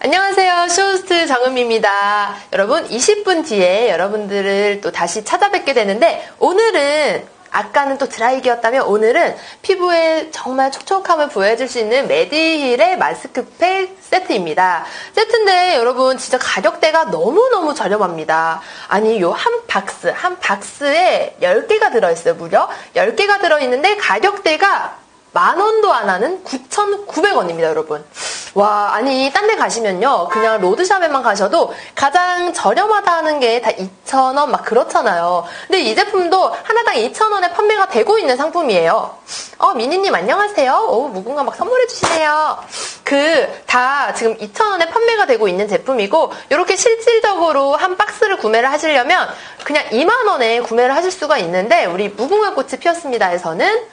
안녕하세요. 쇼호스트 정은미입니다. 여러분, 20분 뒤에 여러분들을 또 다시 찾아뵙게 되는데, 오늘은 아까는 또 드라이기였다면 오늘은 피부에 정말 촉촉함을 부여해줄 수 있는 메디힐의 마스크팩 세트입니다. 세트인데 여러분 진짜 가격대가 너무너무 저렴합니다. 아니 요 한 박스, 한 박스에 10개가 들어있어요. 무려 10개가 들어있는데 가격대가 만 원도 안 하는 9,900원입니다, 여러분. 와, 아니, 딴 데 가시면요. 그냥 로드샵에만 가셔도 가장 저렴하다 하는 게 다 2,000원 막 그렇잖아요. 근데 이 제품도 하나당 2,000원에 판매가 되고 있는 상품이에요. 어, 미니님 안녕하세요. 오, 무궁화 막 선물해주시네요. 그, 다 지금 2,000원에 판매가 되고 있는 제품이고, 이렇게 실질적으로 한 박스를 구매를 하시려면 그냥 2만원에 구매를 하실 수가 있는데, 우리 무궁화 꽃이 피었습니다 에서는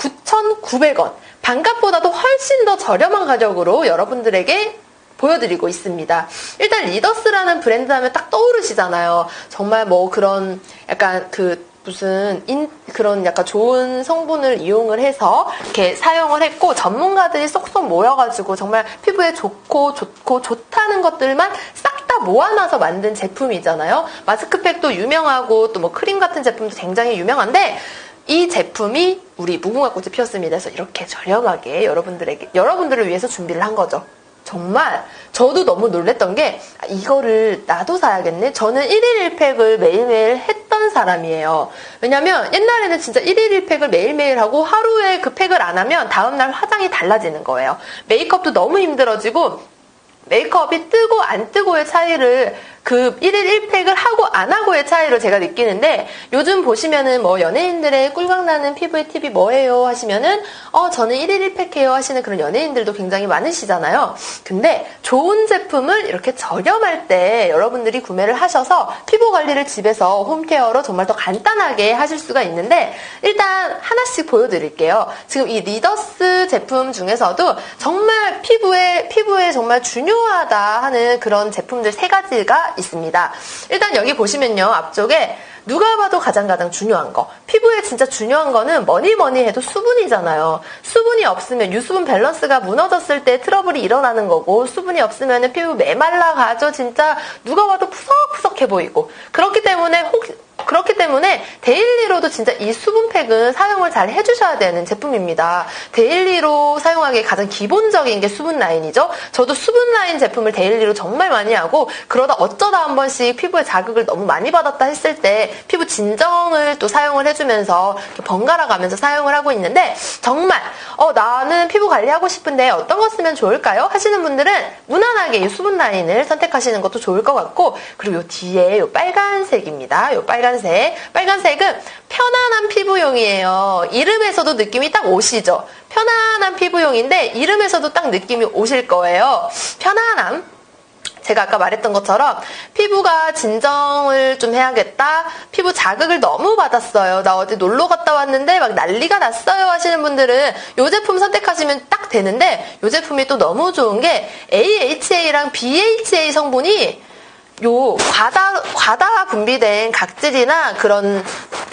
9,900원. 반값보다도 훨씬 더 저렴한 가격으로 여러분들에게 보여드리고 있습니다. 일단 리더스라는 브랜드 하면 딱 떠오르시잖아요. 정말 뭐 그런 약간 그 무슨 인, 그런 약간 좋은 성분을 이용을 해서 이렇게 사용을 했고 전문가들이 쏙쏙 모여가지고 정말 피부에 좋고 좋고 좋다는 것들만 싹 다 모아놔서 만든 제품이잖아요. 마스크팩도 유명하고 또 뭐 크림 같은 제품도 굉장히 유명한데 이 제품이 우리 무궁화 꽃이 피었습니다. 그래서 이렇게 저렴하게 여러분들에게 여러분들을 위해서 준비를 한 거죠. 정말 저도 너무 놀랬던 게 아, 이거를 나도 사야겠네. 저는 1일 1팩을 매일매일 했던 사람이에요. 왜냐면 옛날에는 진짜 1일 1팩을 매일매일 하고 하루에 그 팩을 안 하면 다음날 화장이 달라지는 거예요. 메이크업도 너무 힘들어지고 메이크업이 뜨고 안 뜨고의 차이를 그 1일 1팩을 하고 안 하고의 차이를 제가 느끼는데 요즘 보시면은 뭐 연예인들의 꿀광나는 피부의 팁이 뭐예요 하시면은 어 저는 1일 1팩 해요 하시는 그런 연예인들도 굉장히 많으시잖아요. 근데 좋은 제품을 이렇게 저렴할 때 여러분들이 구매를 하셔서 피부 관리를 집에서 홈케어로 정말 더 간단하게 하실 수가 있는데 일단 하나씩 보여드릴게요. 지금 이 리더스 제품 중에서도 정말 피부에 피부에 정말 중요하다 하는 그런 제품들 세 가지가 있습니다. 일단 여기 보시면요. 앞쪽에 누가 봐도 가장 가장 중요한 거. 피부에 진짜 중요한 거는 뭐니 뭐니 해도 수분이잖아요. 수분이 없으면 유수분 밸런스가 무너졌을 때 트러블이 일어나는 거고 수분이 없으면 피부 메말라 가죠. 진짜 누가 봐도 푸석푸석해 보이고. 그렇기 때문에 혹 그렇기 때문에 데일리로도 진짜 이 수분팩은 사용을 잘 해주셔야 되는 제품입니다. 데일리로 사용하기 가장 기본적인 게 수분 라인이죠. 저도 수분 라인 제품을 데일리로 정말 많이 하고 그러다 어쩌다 한 번씩 피부에 자극을 너무 많이 받았다 했을 때 피부 진정을 또 사용을 해주면서 번갈아 가면서 사용을 하고 있는데 정말 어 나는 피부 관리하고 싶은데 어떤 거 쓰면 좋을까요? 하시는 분들은 무난하게 이 수분 라인을 선택하시는 것도 좋을 것 같고 그리고 요 뒤에 요 빨간색입니다. 요 빨간 빨간색. 빨간색은 편안한 피부용이에요. 이름에서도 느낌이 딱 오시죠? 편안한 피부용인데 이름에서도 딱 느낌이 오실 거예요. 편안함. 제가 아까 말했던 것처럼 피부가 진정을 좀 해야겠다. 피부 자극을 너무 받았어요. 나 어디 놀러 갔다 왔는데 막 난리가 났어요 하시는 분들은 이 제품 선택하시면 딱 되는데 이 제품이 또 너무 좋은 게 AHA랑 BHA 성분이 요 과다 과다 분비된 각질이나 그런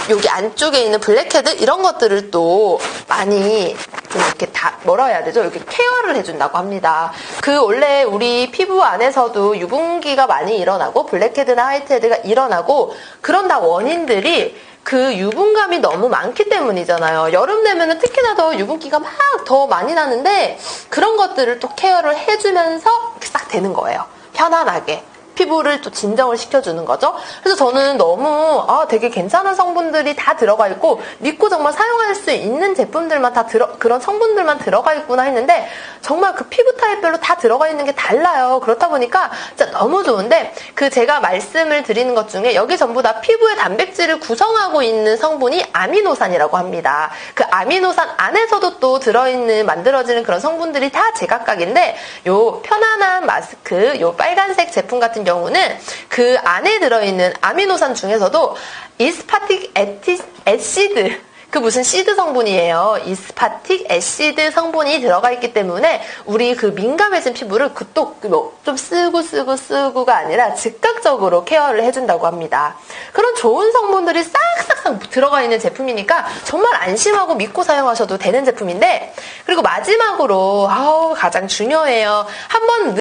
여기 안쪽에 있는 블랙헤드 이런 것들을 또 많이 좀 이렇게 다 뭐라 해야 되죠? 이렇게 케어를 해준다고 합니다. 그 원래 우리 피부 안에서도 유분기가 많이 일어나고 블랙헤드나 화이트헤드가 일어나고 그런 다 원인들이 그 유분감이 너무 많기 때문이잖아요. 여름 되면은 특히나 더 유분기가 막 더 많이 나는데 그런 것들을 또 케어를 해주면서 싹 되는 거예요. 편안하게. 피부를 또 진정을 시켜주는 거죠. 그래서 저는 너무 아 되게 괜찮은 성분들이 다 들어가 있고 믿고 정말 사용할 수 있는 제품들만 다 들어 그런 성분들만 들어가 있구나 했는데 정말 그 피부 타입별로 다 들어가 있는 게 달라요. 그렇다 보니까 진짜 너무 좋은데 그 제가 말씀을 드리는 것 중에 여기 전부 다 피부의 단백질을 구성하고 있는 성분이 아미노산이라고 합니다. 그 아미노산 안에서도 또 들어있는 만들어지는 그런 성분들이 다 제각각인데 요 편안한 마스크 요 빨간색 제품 같은 경우는 그 안에 들어있는 아미노산 중에서도 이스파틱 에티, 에시드 그 무슨 시드 성분이에요. 이스파틱 에시드 성분이 들어가 있기 때문에 우리 그 민감해진 피부를 그또 뭐좀 쓰고 쓰고 쓰고가 아니라 즉각적으로 케어를 해준다고 합니다. 그런 좋은 성분들이 싹싹싹 들어가 있는 제품이니까 정말 안심하고 믿고 사용하셔도 되는 제품인데 그리고 마지막으로 아우 가장 중요해요. 한번